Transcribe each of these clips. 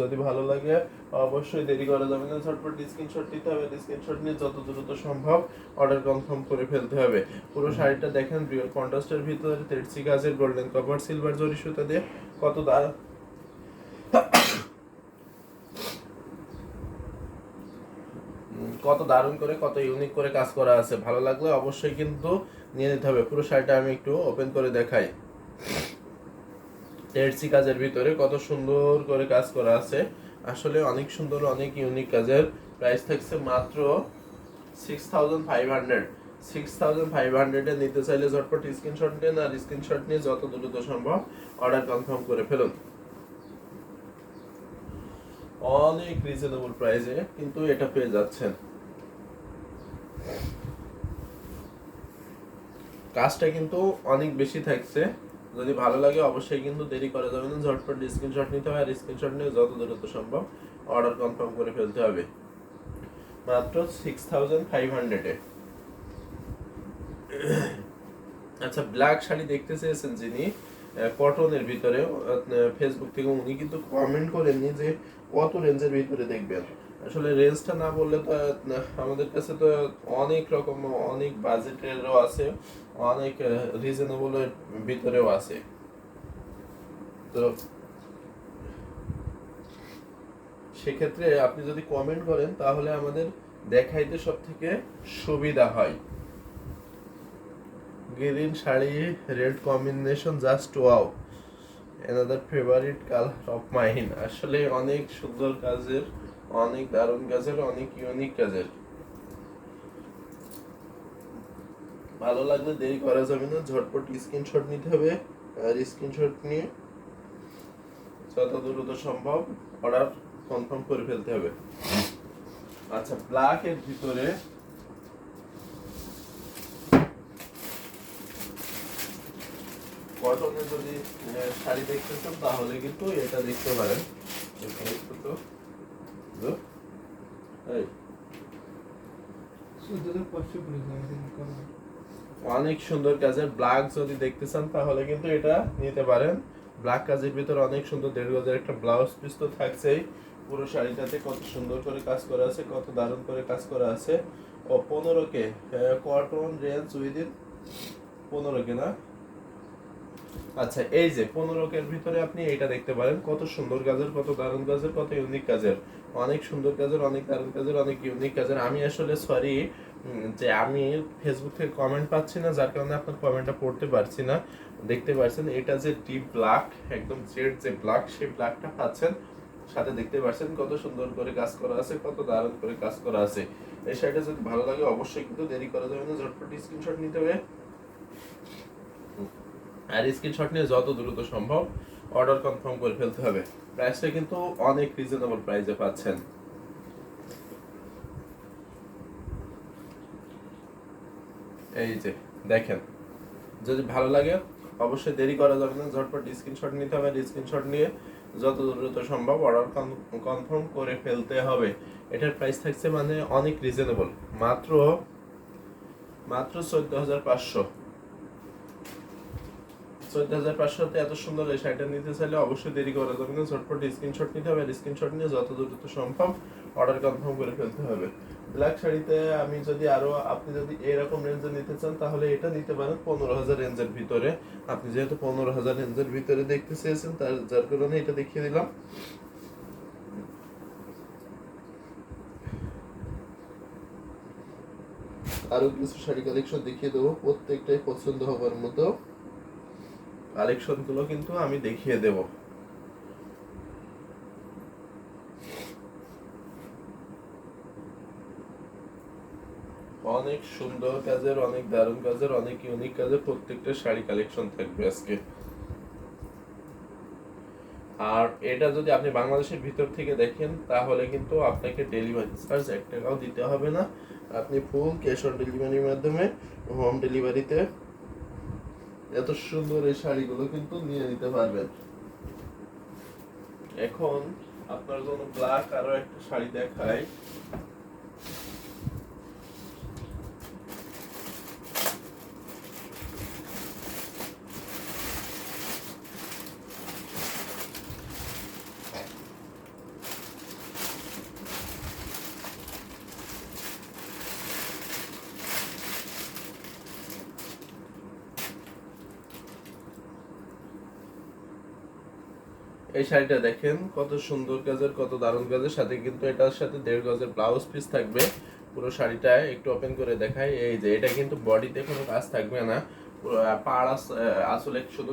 যদি ভালো লাগে, অবশ্যই দেরি করা যাবে না। ঝটপট স্ক্রিনশট নিতে হবে স্ক্রিনশট নিয়ে যত দ্রুত সম্ভব অর্ডার কনফার্ম করে ফেলতে হবে। পুরো শাড়িটা দেখেন রিয়েল কন্ট্রাস্টের ভিতরে তেরসি কাজের গোল্ডেন কভার সিলভার জরি সুতা দিয়ে কত দা কত দারুণ করে, কত ইউনিক করে কাজ করা আছে। ভালো লাগলে অবশ্যই কিন্তু নিয়ে নিতে হবে। পুরো শাড়িটা আমি একটু ওপেন করে দেখাই। টেরসি কাজের ভিতরে কত সুন্দর করে কাজ করা আছে। আসলে অনেক সুন্দর, অনেক ইউনিক কাজের প্রাইস থাকছে মাত্র six thousand five hundred six thousand five হান্ড্রেডে নিতে চাইলে ঝটপট স্ক্রিনশট নিন আর স্ক্রিনশট নিয়ে যত দ্রুত সম্ভব অর্ডার কনফার্ম করে ফেলুন। অনেক রিজনেবল প্রাইসে কিন্তু এটা পেয়ে যাচ্ছেন। কাজটা কিন্তু অনেক বেশি থাকছে। যদি ভালো লাগে, অবশ্যই কিন্তু দেরি করা যাবে না। ঝটপট স্ক্রিনশট নিতে হবে আর স্ক্রিনশট নিয়ে যত দ্রুত সম্ভব অর্ডার কনফার্ম করে ফেলতে হবে। মাত্র সিক্স থাউজেন্ড ফাইভ হান্ড্রেডে আচ্ছা ব্ল্যাক শাড়ি দেখতে চেয়েছেন যিনি কটনের ভিতরে ফেসবুক থেকে উনি কিন্তু কমেন্ট করেননি যে কত রেঞ্জের ভিতরে দেখবেন। আসলে রেঞ্জটা না বললে তো আমাদের কাছে তো অনেক রকম, অনেক বাজেটেরও আছে, অনেক রিজনেবলের ভিতরেও আছে। তো সেক্ষেত্রে আপনি যদি কমেন্ট করেন, তাহলে আমাদের দেখাইতে সব থেকে সুবিধা হয়। Green sari, red combination just wow another favourite colour of mine আসলে অনেক সুন্দর কাজের অনেক দারুণ কাজের অনেক ইউনিক কাজের ভালো লাগলে দেরি করা যাবে না, ঝটপট স্ক্রিনশট নিতে হবে, আর স্ক্রিনশট নিয়ে যত দ্রুত সম্ভব অর্ডার কনফার্ম করে ফেলতে হবে। আচ্ছা ব্ল্যাক এর ভিতরে কটনের যদি শাড়ি দেখতে চান, তাহলে কিন্তু এটা দেখতে পারেন। তো অনেক সুন্দর কাজের ব্ল্যাক যদি দেখতে চান তাহলে কিন্তু এটা নিতে পারেন। ব্ল্যাক কাজের ভিতরে অনেক সুন্দর দেড় গজের একটা ব্লাউজ পিস তো থাকছেই। পুরো শাড়িটাতে কত সুন্দর করে কাজ করা আছে কত দারুণ করে কাজ করা আছে। ও পনেরো কে কটন রেঞ্জ উইদিন পনেরো কে না? আচ্ছা এই যে পনেরো কের ভিতরে আপনি এটা দেখতে পারেন। কত সুন্দর কাজের কত দারুণ কাজের কত ইউনিক কাজের অনেক সুন্দর কাজের অনেক দারুণ কাজের অনেক ইউনিক কাজের আমি আসলে সরি যে আমি ফেসবুক থেকে কমেন্ট পাচ্ছি না, যার কারণে আপনার কমেন্টটা পড়তে পারছি না। দেখতে পাচ্ছেন এটা যে ডিপ ব্ল্যাক একদম জেড যে ব্ল্যাক সেই ব্ল্যাকটা পাচ্ছেন। সাথে দেখতে পাচ্ছেন কত সুন্দর করে কাজ করা আছে, কত দারুণ করে কাজ করা আছে। এই শাড়িটা যদি ভালো লাগে, অবশ্যই কিন্তু দেরি করা যাবে না। ঝটপট স্ক্রিনশট নিতে হবে। আর স্ক্রিনশট নিয়ে যত দ্রুত সম্ভব অর্ডার কনফার্ম করে ফেলতে হবে। প্রাইসটা কিন্তু অনেক রিজনেবল প্রাইসে পাচ্ছেন। এই যে, দেখেন, যদি ভালো লাগে, অবশ্যই দেরি করা যাবে না, ঝটপট স্ক্রিনশট নিতে হবে স্ক্রিনশট নিয়ে যত দ্রুত সম্ভব অর্ডার কনফার্ম করে ফেলতে হবে। এটার প্রাইস থাকছে মানে অনেক রিজনেবল মাত্র মাত্র চোদ্দ হাজার পাঁচশো। চোদ্দ হাজার পাঁচশোতে এত সুন্দর এই শাড়িটা নিতে চাইলে অবশ্যই দেরি করা যাবে না ঝটপট স্ক্রিনশট নিতে হবে। স্ক্রিনশট নিয়ে যত দ্রুত সম্ভব অর্ডার কনফার্ম করে ফেলতে হবে। ব্ল্যাক শাড়িতে আমি যদি আরও, আপনি যদি এরকম রেঞ্জে নিতে চান, তাহলে এটা নিতে পারেন পনেরো হাজার রেঞ্জের ভিতরে। আপনি যেহেতু পনেরো হাজার রেঞ্জের ভিতরে দেখতে চেয়েছেন, তার, যার কারণে এটা দেখিয়ে দিলাম। আরও কিছু শাড়ি কালেকশন দেখিয়ে দেবো, প্রত্যেকটাই পছন্দ হবার মতো। কালেকশনগুলো কিন্তু আমি দেখিয়ে দেব। অনেক সুন্দর কাজের, অনেক দারুণ কাজের, অনেক ইউনিক কাজের প্রত্যেকটা শাড়ি কালেকশন থাকবে আজকে। আর এটা যদি আপনি বাংলাদেশের ভিতর থেকে দেখেন, তাহলে কিন্তু আপনাকে ডেলিভারি চার্জ এক টাকাও দিতে হবে না। আপনি ফুল ক্যাশ অন ডেলিভারির মাধ্যমে হোম ডেলিভারিতে এত সুন্দর এই শাড়িগুলো কিন্তু নিয়ে নিতে পারবেন। এখন আপনার জন্য ব্ল্যাক আরও একটা শাড়ি দেখাই। এই শাড়িটা দেখেন, কত সুন্দর কাজের কত দারুণ কাজের সাথে কিন্তু এটার সাথে দেড় গজের ব্লাউজ পিস থাকবে। পুরো শাড়িটা একটু ওপেন করে দেখাই। এই যে, এটা কিন্তু বডিতে কোনো কাজ থাকবে না। পাড় আসলে শুধু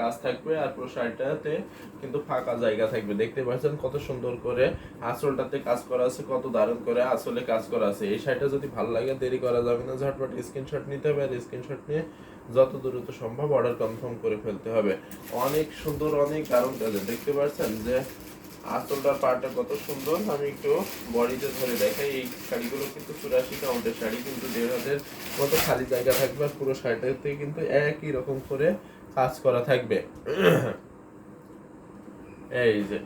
কাজ থাকবে আর পুরো শাড়িটাতে কিন্তু ফাঁকা জায়গা থাকবে। দেখতে পাচ্ছেন কত সুন্দর করে আসলটাতে কাজ করা আছে, কত দারুণ করে আসলে কাজ করা আছে। এই শাড়িটা যদি ভালো লাগে, দেরি করা যাবে না। ঝটপট স্ক্রিনশট নিতে হবে আর স্ক্রিনশট নিয়ে যত দ্রুত সম্ভব অর্ডার কনফার্ম করে ফেলতে হবে। অনেক সুন্দর, অনেক দারুণ কাজে দেখতে পাচ্ছেন যে আঁচলটার পাড়টা কত সুন্দর। আমি একটু বডিতে ধরে দেখাই। এই শাড়িগুলো কিন্তু চুরাশি কাউন্টের শাড়ি, কিন্তু দেড় হাতের মতো খালি জায়গা থাকবে পুরো শাড়িটাতে কিন্তু একই রকম করে কাজ করা থাকবে। এই যে।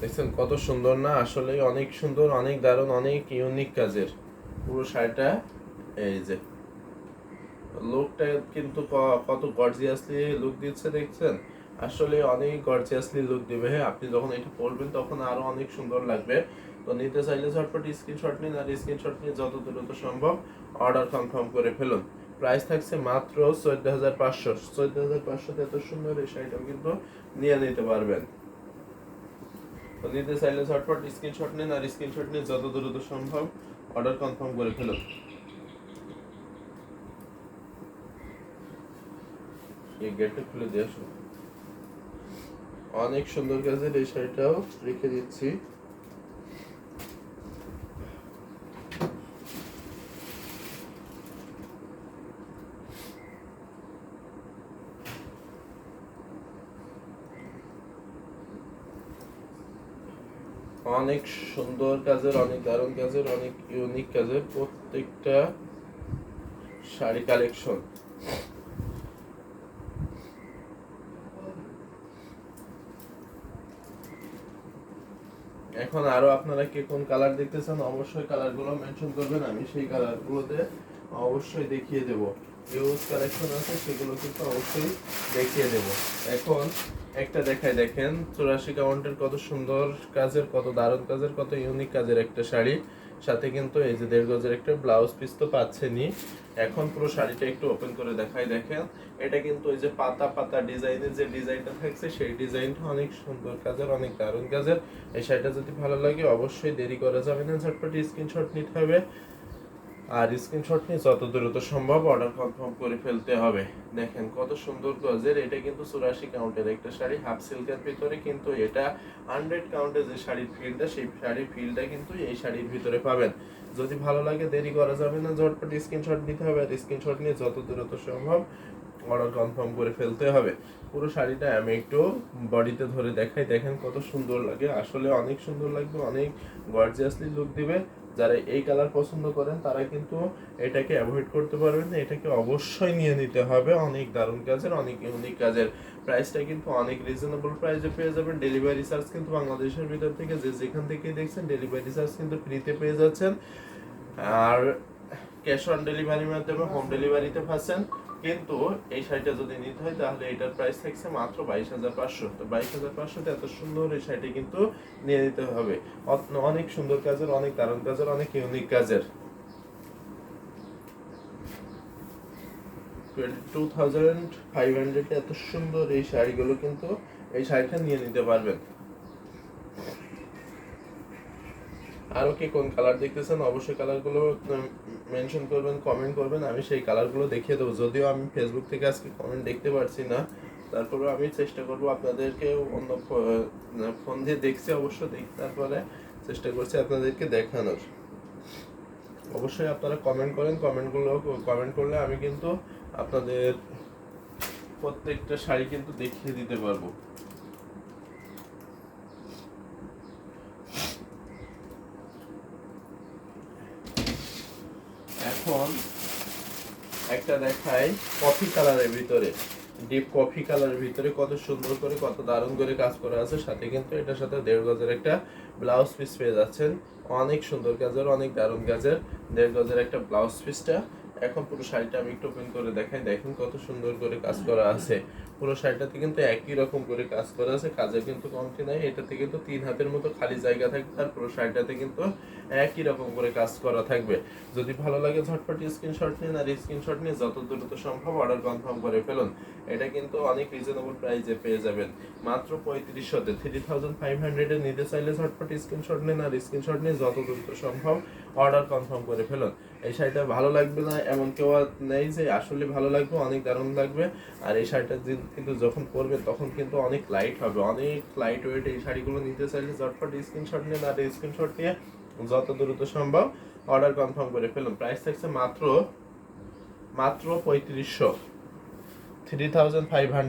দেখছেন কত সুন্দর না? আসলে অনেক সুন্দর, অনেক দারুণ, অনেক ইউনিক কাজের। পুরো শাড়িটা, এই যে। লুকটা কিন্তু কত গর্জিয়াসলি লুক দিচ্ছে দেখছেন? আসলে অনেক গর্জিয়াসলি লুক দিবে। হ্যাঁ আপনি যখন এটা পরবেন তখন আরও অনেক সুন্দর লাগবে। তো নিতে চাইলে ঝটপট স্ক্রিনশট নিন আর স্ক্রিনশট নিয়ে যত দ্রুত সম্ভব অর্ডার কনফার্ম করে ফেলুন। প্রাইস থাকছে মাত্র চোদ্দ হাজার পাঁচশো। চোদ্দ হাজার পাঁচশোতে এত সুন্দর এই শাড়িটাও কিন্তু নিয়ে নিতে পারবেন। তো নিতে চাইলে ঝটপট স্ক্রিনশট নিন আর স্ক্রিনশট নিয়ে যত দ্রুত সম্ভব অর্ডার কনফার্ম করে ফেলুন এই গেটটা খুলে দিয়ে আসো অনেক সুন্দর কাজের এই শাড়িটাও রেখে দিচ্ছি। অনেক সুন্দর কাজের, অনেক দারুণ কাজের, অনেক ইউনিক কাজের প্রত্যেকটা শাড়ি কালেকশন এখন আরও আপনারা কে কোন কালার দেখতে চান, অবশ্যই কালারগুলো মেনশন করবেন, আমি সেই কালার কালারগুলোতে অবশ্যই দেখিয়ে দেব। ইউজ কালেকশন আছে, সেগুলো কিন্তু অবশ্যই দেখিয়ে দেব। এখন একটা দেখাই দেখেন, চুরাশি কাউন্টের কত সুন্দর কাজের, কত দারুণ কাজের, কত ইউনিক কাজের একটা শাড়ি। সাথে কিন্তু এই যে দেড় গজের একটা ব্লাউজ পিস তো পাচ্ছেনই। এখন পুরো শাড়িটা একটু ওপেন করে দেখাই দেখেন। এটা কিন্তু ওই যে পাতা পাতা ডিজাইনের যে ডিজাইনটা থাকছে, সেই ডিজাইনটা অনেক সুন্দর কাজের, অনেক দারুণ কাজের। এই শাড়িটা যদি ভালো লাগে অবশ্যই দেরি করা যাবে না, ঝটপট স্ক্রিনশট নিতে হবে। আর স্ক্রিনশট নিয়ে যত দ্রুত সম্ভব অর্ডার কনফার্ম করে ফেলতে হবে। দেখেন, কত সুন্দর গজের এটা কিন্তু চুরাশি কাউন্টের একটা শাড়ি হাফ সিল্কের ভিতরে কিন্তু এটা হান্ড্রেড কাউন্টের যে শাড়ির ফিলটা সেই শাড়ির ফিলটা কিন্তু এই শাড়ির ভিতরে পাবেন। যদি ভালো লাগে, দেরি করা যাবে না, ঝটপট স্ক্রিনশট নিতে হবে। আর স্ক্রিনশট নিয়ে যত দ্রুত সম্ভব অর্ডার কনফার্ম করে ফেলতে হবে। পুরো শাড়িটা আমি একটু বডিতে ধরে দেখাই। দেখেন কত সুন্দর লাগে। আসলে অনেক সুন্দর লাগবে, অনেক গর্জিয়াসলি লুক দিবে। যারা এই কালার পছন্দ করেন, তারা কিন্তু এটাকে অ্যাভয়েড করতে পারবেন না। এটাকে অবশ্যই নিয়ে নিতে হবে। অনেক দারুণ কাজের, অনেক ইউনিক কাজের। প্রাইসটা কিন্তু অনেক রিজনেবল প্রাইসে পেয়ে যাবেন। ডেলিভারি চার্জ কিন্তু বাংলাদেশের ভিতর থেকে যে যেখান থেকে দেখছেন ডেলিভারি চার্জ কিন্তু ফ্রিতে পেয়ে যাচ্ছেন। আর ক্যাশ অন ডেলিভারির মাধ্যমে হোম ডেলিভারিতে পাচ্ছেন। কিন্তু এই শাড়িটা যদি নিতে হয়, তাহলে এটার প্রাইস থাকছে মাত্র বাইশ হাজার পাঁচশো। তো বাইশ হাজার পাঁচশোতে এত সুন্দর এই শাড়িটি কিন্তু নিয়ে নিতে হবে। অনেক সুন্দর কাজের, অনেক দারুণ কাজের, অনেক ইউনিক কাজের। টু থাউজেন্ড ফাইভ হান্ড্রেড এত সুন্দর এই শাড়িগুলো কিন্তু এই শাড়িটা নিয়ে নিতে পারবেন। আরও কি কোন কালার দেখতেছেন, অবশ্যই কালারগুলো মেনশন করবেন কমেন্ট করবেন, আমি সেই কালারগুলো দেখিয়ে দেবো। যদিও আমি ফেসবুক থেকে আজকে কমেন্ট দেখতে পারছি না, তারপরে আমি চেষ্টা করব আপনাদেরকে অন্য ফোন দিয়ে দেখছি, অবশ্য দেখি, তারপরে চেষ্টা করছি আপনাদেরকে দেখানোর। অবশ্যই আপনারা কমেন্ট করেন কমেন্টগুলো কমেন্ট করলে আমি কিন্তু আপনাদের প্রত্যেকটা শাড়ি কিন্তু দেখিয়ে দিতে পারব এখন একটা দেখাই কফি কালারের ভিতরে। ডিপ কফি কালারের ভিতরে কত সুন্দর করে, কত দারুণ করে কাজ করা আছে। সাথে কিন্তু এটার সাথে দেড় গজের একটা ব্লাউজ পিস পেয়ে যাচ্ছেন। অনেক সুন্দর গাজের, অনেক দারুণ গাজের। দেড় গজের একটা ব্লাউজ পিসটা এখন পুরো শাড়িটা আমি একটু ওপেন করে দেখাই। দেখেন কত সুন্দর করে কাজ করা আছে। পুরো শাড়িটাতে কিন্তু একই রকম করে কাজ করা আছে। কাজে কিন্তু কমতি নাই। এটাতে কিন্তু তিন হাতের মতো খালি জায়গা থাকবে আর পুরো শাড়িটাতে কিন্তু একই রকম করে কাজ করা থাকবে। যদি ভালো লাগে ঝটপট স্ক্রিনশট নিন আর স্ক্রিনশট নিয়ে যত দ্রুত সম্ভব অর্ডার কনফার্ম করে ফেলুন। এটা কিন্তু অনেক রিজনেবল প্রাইসে পেয়ে যাবেন। মাত্র পঁয়ত্রিশ পঁয়ত্রিশশোতে থ্রি থাউজেন্ড ফাইভ হান্ড্রেডে নিতে চাইলে ঝটপট স্ক্রিনশট নিন আর স্ক্রিনশট নিয়ে যত দ্রুত সম্ভব অর্ডার কনফার্ম করে ফেলুন। এই শাড়িটা ভালো লাগবে না, এমন কেউ নেই যে আসলে ভালো লাগবে, অনেক দারুণ লাগবে। আর এই শাড়িটা কিন্তু যখন পরবে তখন কিন্তু অনেক লাইট হবে। অনেক লাইট ওয়েট এই শাড়িগুলো নিতে চাইলে ঝটপট স্ক্রিনশট নিন আর স্ক্রিনশট নিয়ে যত দ্রুত সম্ভব অর্ডার কনফার্ম করে ফেলুন। প্রাইস থাকছে মাত্র মাত্র পঁয়ত্রিশশো। Three thousand five hundred